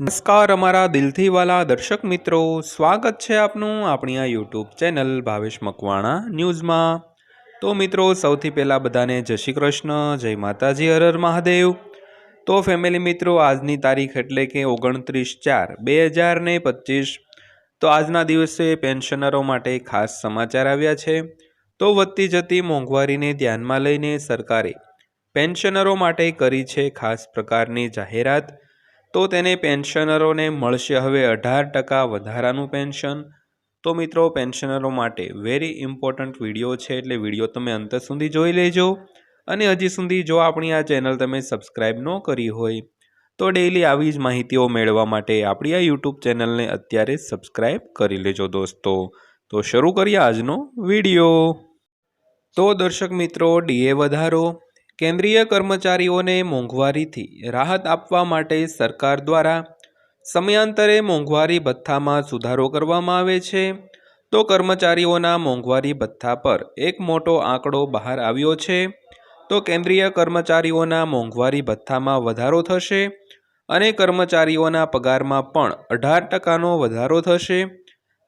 નમસ્કાર અમારા દિલથી વાલા દર્શક મિત્રો, સ્વાગત છે આપનું આપણી આ યુટ્યુબ ચેનલ ભાવેશ મકવાણા ન્યૂઝમાં. તો મિત્રો, સૌથી પહેલાં બધાને જય શ્રી કૃષ્ણ, જય માતાજી, હર હર મહાદેવ. તો ફેમિલી મિત્રો, આજની તારીખ એટલે કે ઓગણત્રીસ ચાર બે હજાર ને પચીસ. તો આજના દિવસે પેન્શનરો માટે ખાસ સમાચાર આવ્યા છે. તો વધતી જતી મોંઘવારીને ધ્યાનમાં લઈને સરકારે પેન્શનરો માટે કરી છે ખાસ પ્રકારની જાહેરાત. તો તેને પેન્શનરોને મળશે હવે અઢાર ટકા વધારાનું પેન્શન. તો મિત્રો, પેન્શનરો માટે વેરી ઇમ્પોર્ટન્ટ વીડિયો છે, એટલે વીડિયો તમે અંત સુધી જોઈ લેજો. અને હજી સુધી જો આપણી આ ચેનલ તમે સબસ્ક્રાઈબ ન કરી હોય, તો ડેઈલી આવી જ માહિતીઓ મેળવવા માટે આપણી આ યુટ્યુબ ચેનલને અત્યારે સબસ્ક્રાઈબ કરી લેજો દોસ્તો. તો શરૂ કરીએ આજનો વીડિયો તો દર્શક મિત્રો ડીએ વધારો. કેન્દ્રીય કર્મચારીઓને મોંઘવારીથી રાહત આપવા માટે સરકાર દ્વારા સમયાંતરે મોંઘવારી ભથ્થામાં સુધારો કરવામાં આવે છે. તો કર્મચારીઓના મોંઘવારી ભથ્થા પર એક મોટો આંકડો બહાર આવ્યો છે. તો કેન્દ્રીય કર્મચારીઓના મોંઘવારી ભથ્થામાં વધારો થશે અને કર્મચારીઓના પગારમાં પણ અઢાર ટકાનો વધારો થશે.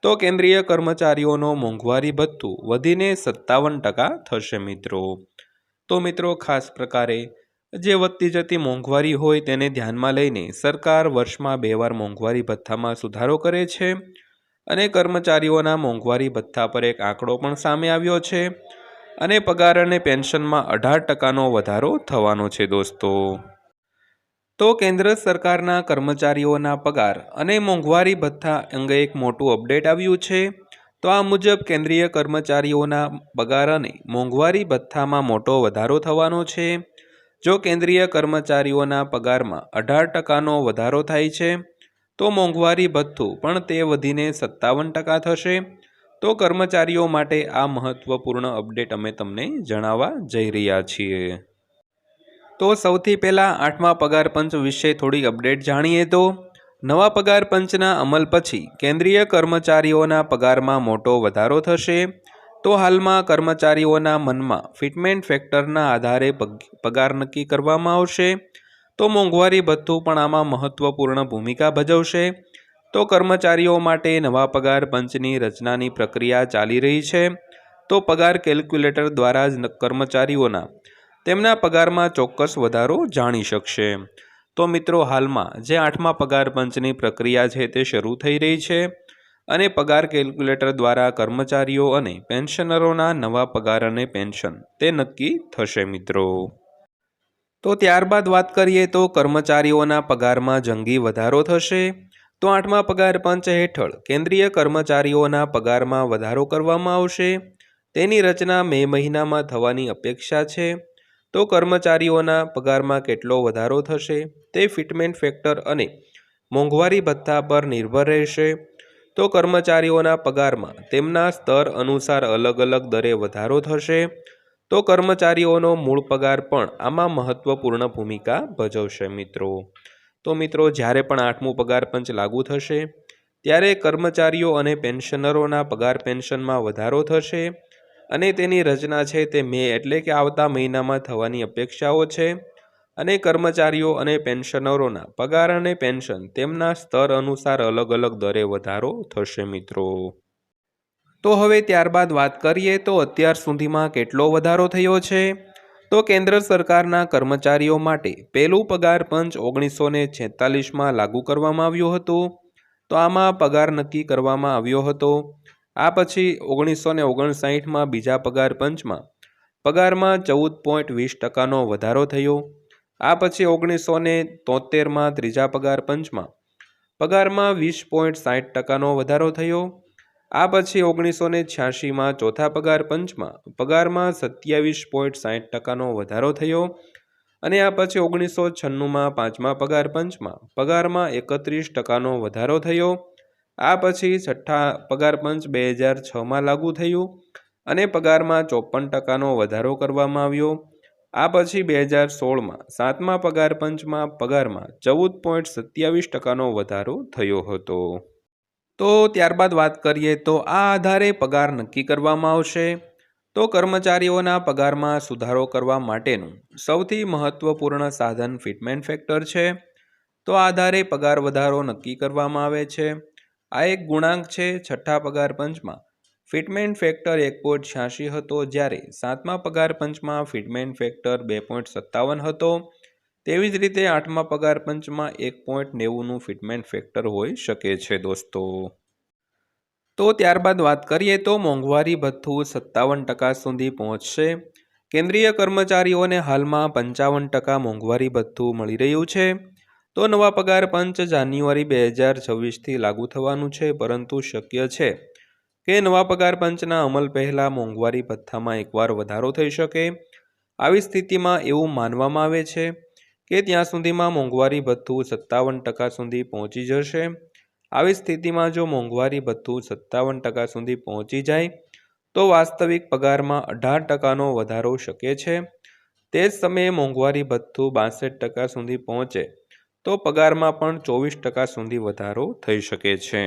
તો કેન્દ્રીય કર્મચારીઓનો મોંઘવારી ભથ્થું વધીને સત્તાવન ટકા થશે મિત્રો. તો મિત્રો ખાસ પ્રકારે જે વધતી જતી મોંઘવારી હોય તેને ધ્યાનમાં લઈને સરકાર વર્ષમાં બે વાર મોંઘવારી ભથ્થામાં સુધારો કરે છે અને કર્મચારીઓના મોંઘવારી ભથ્થા પર એક આંકડો પણ સામે આવ્યો છે અને પગાર અને પેન્શનમાં અઢાર ટકાનો વધારો થવાનો છે દોસ્તો. તો કેન્દ્ર સરકારના કર્મચારીઓના પગાર અને મોંઘવારી ભથ્થા અંગે એક મોટું અપડેટ આવ્યું છે. તો આ મુજબ કેન્દ્રીય કર્મચારીઓના પગાર અને મોંઘવારી ભથ્થામાં મોટો વધારો થવાનો છે. જો કેન્દ્રીય કર્મચારીઓના પગારમાં અઢાર ટકાનો વધારો થાય છે, તો મોંઘવારી ભથ્થું પણ તે વધીને સત્તાવન ટકા થશે. તો કર્મચારીઓ માટે આ મહત્વપૂર્ણ અપડેટ અમે તમને જણાવવા જઈ રહ્યા છીએ. તો સૌથી પહેલાં આઠમા પગાર પંચ વિશે થોડી અપડેટ જાણીએ તો નવા પગાર પંચના અમલ પછી કેન્દ્રીય કર્મચારીઓના પગારમાં મોટો વધારો થશે. તો હાલમાં કર્મચારીઓના મનમાં ફિટમેન્ટ ફેક્ટરના આધારે પગાર નક્કી કરવામાં આવશે. તો મોંઘવારી ભથ્થું પણ આમાં મહત્વપૂર્ણ ભૂમિકા ભજવશે. તો કર્મચારીઓ માટે નવા પગાર પંચની રચનાની પ્રક્રિયા ચાલી રહી છે. તો પગાર કેલ્ક્યુલેટર દ્વારા જ કર્મચારીઓના તેમના પગારમાં ચોક્કસ વધારો જાણી શકશે. તો મિત્રો હાલમાં જે આઠમા પગાર પંચની પ્રક્રિયા છે તે શરૂ થઈ રહી છે અને પગાર કેલ્ક્યુલેટર દ્વારા કર્મચારીઓ અને પેન્શનરોના નવા પગાર અને પેન્શન તે નક્કી થશે મિત્રો. તો ત્યારબાદ વાત કરીએ તો કર્મચારીઓના પગારમાં જંગી વધારો થશે. તો આઠમા પગાર પંચ હેઠળ કેન્દ્રીય કર્મચારીઓના પગારમાં વધારો કરવામાં આવશે. તેની રચના મે મહિનામાં થવાની અપેક્ષા છે. તો કર્મચારીઓના પગારમાં કેટલો વધારો થશે તે ફિટમેન્ટ ફેક્ટર અને મોંઘવારી ભથ્થા પર નિર્ભર રહેશે. તો કર્મચારીઓના પગારમાં તેમના સ્તર અનુસાર અલગ અલગ દરે વધારો થશે. તો કર્મચારીઓનો મૂળ પગાર પણ આમાં મહત્વપૂર્ણ ભૂમિકા ભજવશે મિત્રો. તો મિત્રો, જ્યારે પણ આઠમું પગાર પંચ લાગુ થશે, ત્યારે કર્મચારીઓ અને પેન્શનરોના પગાર પેન્શનમાં વધારો થશે. અને તેની રચના છે તે મે એટલે કે આવતા મહિનામાં થવાની અપેક્ષાઓ છે. અને કર્મચારીઓ અને પેન્શનરોના પગાર અને પેન્શન તેમના સ્તર અનુસાર અલગ અલગ દરે વધારો થશે મિત્રો. તો હવે ત્યારબાદ વાત કરીએ તો અત્યાર સુધીમાં કેટલો વધારો થયો છે? તો કેન્દ્ર સરકારના કર્મચારીઓ માટે પહેલું પગાર પંચ ઓગણીસો ને છેતાલીસમાં લાગુ કરવામાં આવ્યું હતું. તો આમાં પગાર નક્કી કરવામાં આવ્યો હતો. આ પછી ઓગણીસો ને ઓગણસાઠમાં બીજા પગાર પંચમાં. પગારમાં ચૌદ પોઈન્ટ વીસ ટકાનો વધારો થયો. આ પછી ઓગણીસો ને તોતેરમાં ત્રીજા પગાર પંચમાં. પગારમાં વીસ પોઈન્ટ સાઠ ટકાનો વધારો થયો. આ પછી ઓગણીસો ને છ્યાસીમાં ચોથા પગાર પંચમાં પગારમાં સત્યાવીસ પોઈન્ટ સાઠ ટકાનો વધારો થયો. અને આ પછી ઓગણીસો છન્નુંમાં પાંચમા પગાર પંચમાં પગારમાં એકત્રીસ ટકાનો વધારો થયો. આ પછી છઠ્ઠા પગાર પંચ બે હજાર છમાં લાગુ થયું અને પગારમાં ચોપન ટકાનો વધારો કરવામાં આવ્યો. આ પછી બે હજાર સોળમાં સાતમા પગાર પંચમાં પગારમાં ચૌદ પોઈન્ટ સત્યાવીસ ટકાનો વધારો થયો હતો. તો ત્યારબાદ વાત કરીએ તો આ આધારે પગાર નક્કી કરવામાં આવશે. તો કર્મચારીઓના પગારમાં સુધારો કરવા માટેનું સૌથી મહત્વપૂર્ણ સાધન ફિટમેન્ટ ફેક્ટર છે. તો આધારે પગાર વધારો નક્કી કરવામાં આવે છે. આ એક ગુણાંક છે છઠ્ઠા પગાર પંચમાં. ફિટમેન્ટ ફેક્ટર એક પોઈન્ટ છ્યાસી હતો જ્યારે સાતમા પગાર પંચમાં ફિટમેન્ટ ફેક્ટર બે પોઈન્ટ સત્તાવન હતો. તેવી જ રીતે આઠમા પગાર પંચમાં એક પોઈન્ટ નેવુંનું ફિટમેન્ટ ફેક્ટર હોઈ શકે છે દોસ્તો. તો ત્યારબાદ વાત કરીએ તો મોંઘવારી ભથ્થું સત્તાવન ટકા સુધી પહોંચશે. કેન્દ્રીય કર્મચારીઓને હાલમાં પંચાવન ટકા મોંઘવારી ભથ્થું મળી રહ્યું છે. તો નવા પગાર પંચ જાન્યુઆરી બે હજાર છવ્વીસથી લાગુ થવાનું છે, પરંતુ શક્ય છે કે નવા પગાર પંચના અમલ પહેલાં મોંઘવારી ભથ્થામાં એકવાર વધારો થઈ શકે. આવી સ્થિતિમાં એવું માનવામાં આવે છે કે ત્યાં સુધીમાં મોંઘવારી ભથ્થું સત્તાવન ટકા સુધી પહોંચી જશે. આવી સ્થિતિમાં જો મોંઘવારી ભથ્થું સત્તાવન ટકા સુધી પહોંચી જાય, તો વાસ્તવિક પગારમાં અઢાર ટકાનો વધારો શકે છે. તે જ સમયે મોંઘવારી ભથ્થું બાસઠ ટકા સુધી પહોંચે. તો પગારમાં પણ ચોવીસ ટકા સુધી વધારો થઈ શકે છે.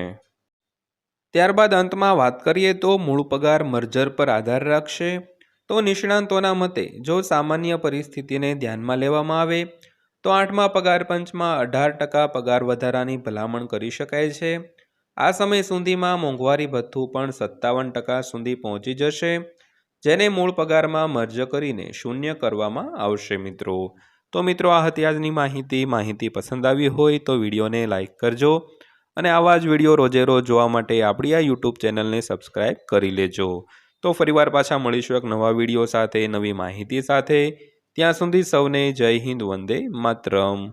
ત્યારબાદ અંતમાં વાત કરીએ તો મૂળ પગાર મર્જર પર આધાર રાખશે. તો નિષ્ણાંતોના મતે, જો સામાન્ય પરિસ્થિતિને ધ્યાનમાં લેવામાં આવે, તો આઠમા પગાર પંચમાં અઢાર ટકા પગાર વધારાની ભલામણ કરી શકાય છે. આ સમય સુધીમાં મોંઘવારી ભથ્થું પણ સત્તાવન ટકા સુધી પહોંચી જશે, જેને મૂળ પગારમાં મર્જ કરીને શૂન્ય કરવામાં આવશે મિત્રો. તો મિત્રો, આ હતી આજની માહિતી. માહિતી પસંદ આવી હોય તો વિડીયોને લાઇક કરજો અને આવા જ વીડિયો રોજે રોજ જોવા માટે આપણી આ યુટ્યુબ ચેનલને સબસ્ક્રાઇબ કરી લેજો. તો ફરીવાર પાછા મળીશું એક નવા વીડિયો સાથે, નવી માહિતી સાથે. ત્યાં સુધી સૌને જય હિન્દ, વંદે માતરમ.